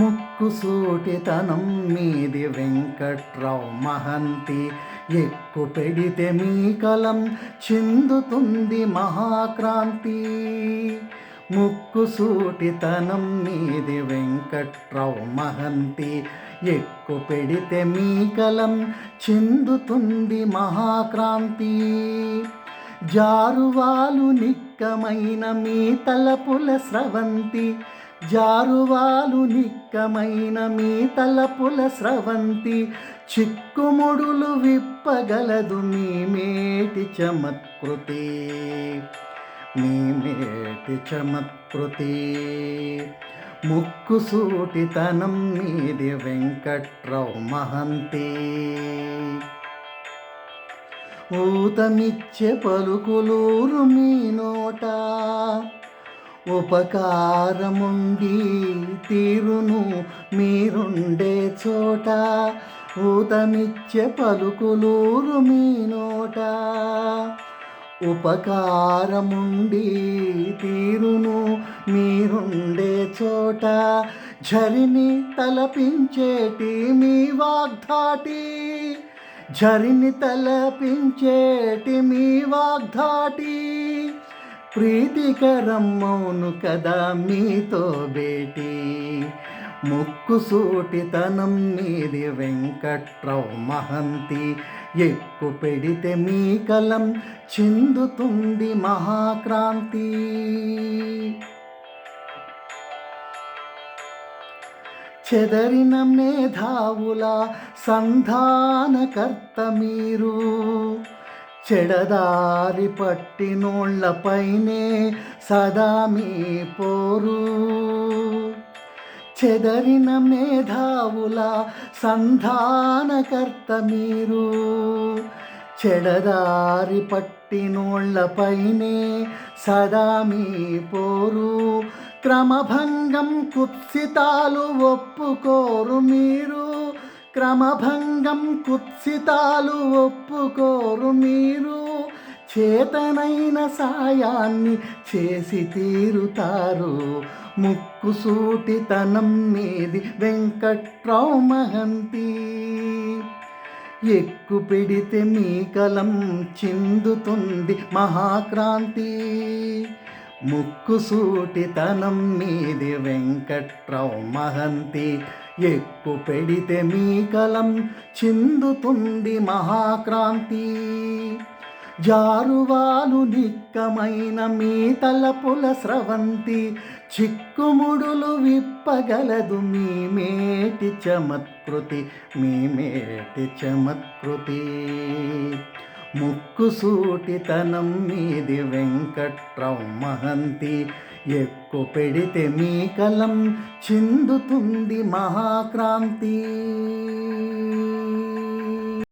ముక్కు సూటితనం మీది వెంకట్రావు మహంతి. ఎక్కు పెడితే మీ కలం చిందుతుంది మహాక్రాంతి. ముక్కు సూటితనం మీది వెంకట్రావు మహంతి. ఎక్కు పెడితే మీ కలం చిందుతుంది మహాక్రాంతి. జారువాలు నిక్కమైన మీ తలపుల స్రవంతి. జారువాలు నిక్కమైన మీ తలపుల స్రవంతి చిక్కుముడులు విప్పగలదు మీ మేటి చమత్కృతి. మీ మేటి చమత్కృతి. ముక్కు సూటితనం మీది వెంకట్రావు మహంతి. ఊతమిచ్చే పలుకులూరు మీ నోట ఉపకారముండి తీరును మీరుండే చోట ఊతమిచ్చే పలుకులూరు మీ నోట. ఉపకారముండి తీరును మీరుండే చోట ఝరిని తలపించేటి మీ వాగ్ధాటి. ఝరిని తలపించేటి మీ వాగ్ధాటి. ప్రీతికరమ్మౌను కదా మీతో బేటి ముక్కు సూటితనం మీది వెంకట్రావు మహంతి ఎక్కు పెడితే మీ కలం చెందుతుంది మహాక్రాంతి. చెదరిన మేధావుల సంధానకర్త మీరు. చెడదారి పట్టినోళ్ళపైనే సదా మీ పోరు. చెదరిన మేధావుల సంధానకర్త మీరు. చెడదారి పట్టినోళ్ళపైనే సదా మీ పోరు. క్రమభంగం కుత్సితాలు ఒప్పుకోరు మీరు. క్రమభంగం కుత్సితాలు ఒప్పుకోరు మీరు. చేతనైన సాయాన్ని చేసి తీరుతారు. ముక్కు సూటితనం మీది వెంకట్రావు మహంతి ఎక్కు పిడితే మీ కలం చిందుతుంది మహాక్రాంతి. ముక్కు సూటితనం మీది వెంకట్రావు మహంతి ఎక్కు పెడితే మీ కలం చిందుతుంది మహాక్రాంతి. జారువాలు నిక్కమైన మీ తలపుల స్రవంతి చిక్కుముడులు విప్పగలదు మీ మేటి చమత్కృతి మీ మేటి చమత్కృతి. ముక్కు సూటితనం మీది వెంకట్రావు మహంతి ఎక్కు పెడితే మీ కలం చిందుతుంది మహాక్రాంతి.